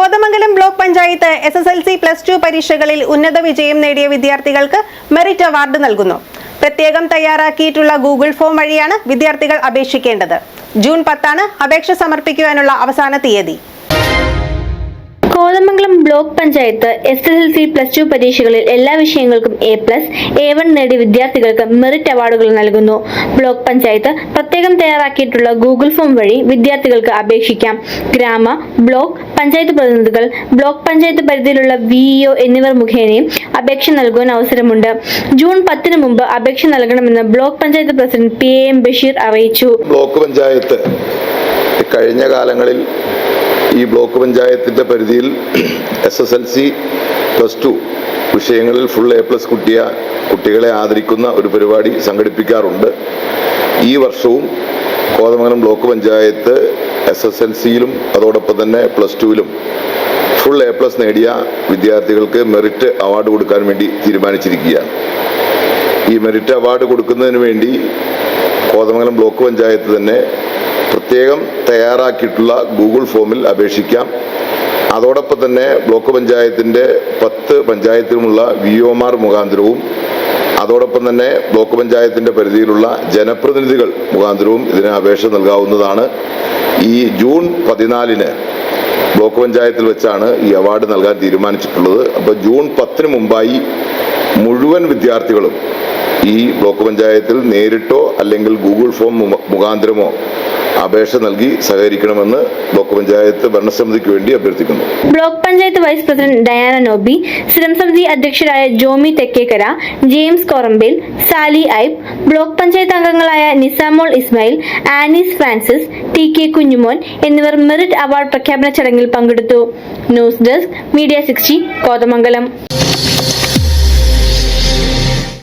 Kothamangalam block panchayat S S L C plus two പരീക്ഷകളിൽ ഉന്നത വിജയം നേടിയ വിദ്യാർത്ഥികൾക്ക് മെറിറ്റ് അവാർഡ് നൽകുന്നു. പ്രത്യേകം തയ്യാറാക്കിയിട്ടുള്ള ഗൂഗിൾ ഫോം വഴിയാണ് വിദ്യാർത്ഥികൾ അപേക്ഷിക്കേണ്ടത്. ജൂൺ പത്താണ് അപേക്ഷ സമർപ്പിക്കുവാനുള്ള അവസാന തീയതി. Block panchayat S S L C plus two പരീക്ഷകളിൽ എല്ലാ വിഷയങ്ങൾക്കും എ പ്ലസ് എ വൺ നേടിയ വിദ്യാർത്ഥികൾക്ക് മെറിറ്റ് അവാർഡുകൾ നൽകുന്നു. ബ്ലോക്ക് പഞ്ചായത്ത് പ്രത്യേകം തയ്യാറാക്കിയിട്ടുള്ള ഗൂഗിൾ ഫോം വഴി വിദ്യാർത്ഥികൾക്ക് അപേക്ഷിക്കാം. ഗ്രാമ ബ്ലോക്ക് പഞ്ചായത്ത് പ്രതിനിധികൾ ബ്ലോക്ക് പഞ്ചായത്ത് പരിധിയിലുള്ള വിഇഒ എന്നിവർ മുഖേനയും അപേക്ഷ നൽകുവാൻ അവസരമുണ്ട്. ജൂൺ പത്തിന് മുമ്പ് അപേക്ഷ നൽകണമെന്ന് block panchayat president P A M Basheer അറിയിച്ചു. ബ്ലോക്ക് പഞ്ചായത്ത് കഴിഞ്ഞ കാലങ്ങളിൽ ഈ ബ്ലോക്ക് പഞ്ചായത്തിന്റെ പരിധിയിൽ S S L C plus two വിഷയങ്ങളിൽ ഫുൾ എ പ്ലസ് കുട്ടിയ കുട്ടികളെ ആദരിക്കുന്ന ഒരു പരിപാടി സംഘടിപ്പിക്കാറുണ്ട്. ഈ വർഷവും Kothamangalam block panchayat S S L സിയിലും അതോടൊപ്പം തന്നെ പ്ലസ് ടുവിലും ഫുൾ എ പ്ലസ് നേടിയ വിദ്യാർത്ഥികൾക്ക് മെറിറ്റ് അവാർഡ് കൊടുക്കാൻ വേണ്ടി തീരുമാനിച്ചിരിക്കുകയാണ്. ഈ മെറിറ്റ് അവാർഡ് കൊടുക്കുന്നതിന് വേണ്ടി കോതമംഗലം ബ്ലോക്ക് പഞ്ചായത്ത് തന്നെ പ്രത്യേകം തയ്യാറാക്കിയിട്ടുള്ള ഗൂഗിൾ ഫോമിൽ അപേക്ഷിക്കാം. അതോടൊപ്പം തന്നെ ബ്ലോക്ക് പഞ്ചായത്തിന്റെ പത്ത് പഞ്ചായത്തിലുമുള്ള വി ഒമാർ മുഖാന്തരവും അതോടൊപ്പം തന്നെ ബ്ലോക്ക് പഞ്ചായത്തിന്റെ പരിധിയിലുള്ള ജനപ്രതിനിധികൾ മുഖാന്തരവും ഇതിന് അപേക്ഷ നൽകാവുന്നതാണ്. ഈ ജൂൺ പതിനാലിന് ബ്ലോക്ക് പഞ്ചായത്തിൽ വെച്ചാണ് ഈ അവാർഡ് നൽകാൻ തീരുമാനിച്ചിട്ടുള്ളത്. അപ്പോൾ ജൂൺ പത്തിന് മുമ്പായി മുഴുവൻ വിദ്യാർത്ഥികളും ഈ ബ്ലോക്ക് പഞ്ചായത്തിൽ നേരിട്ടോ അല്ലെങ്കിൽ ഗൂഗിൾ ഫോം മുഖാന്തരമോ അപേക്ഷ നൽകി സഹകരിക്കണമെന്ന് ബ്ലോക്ക് പഞ്ചായത്ത് ഭരണസമിതിക്ക് വേണ്ടി അഭ്യർത്ഥിക്കുന്നു. Block panchayat vice president Diana Nobi സ്ഥിരം സമിതി അധ്യക്ഷരായ ജോമി തെക്കേക്കര ജെയിംസ് കോറമ്പേൽ സാലി ഐബ് ബ്ലോക്ക് പഞ്ചായത്ത് അംഗങ്ങളായ Nisamol Ismail Annie's Francis T K Kunjumon എന്നിവർ മെറിറ്റ് അവാർഡ് പ്രഖ്യാപന ചടങ്ങിൽ പങ്കെടുത്തു. News desk media sixty Kothamangalam.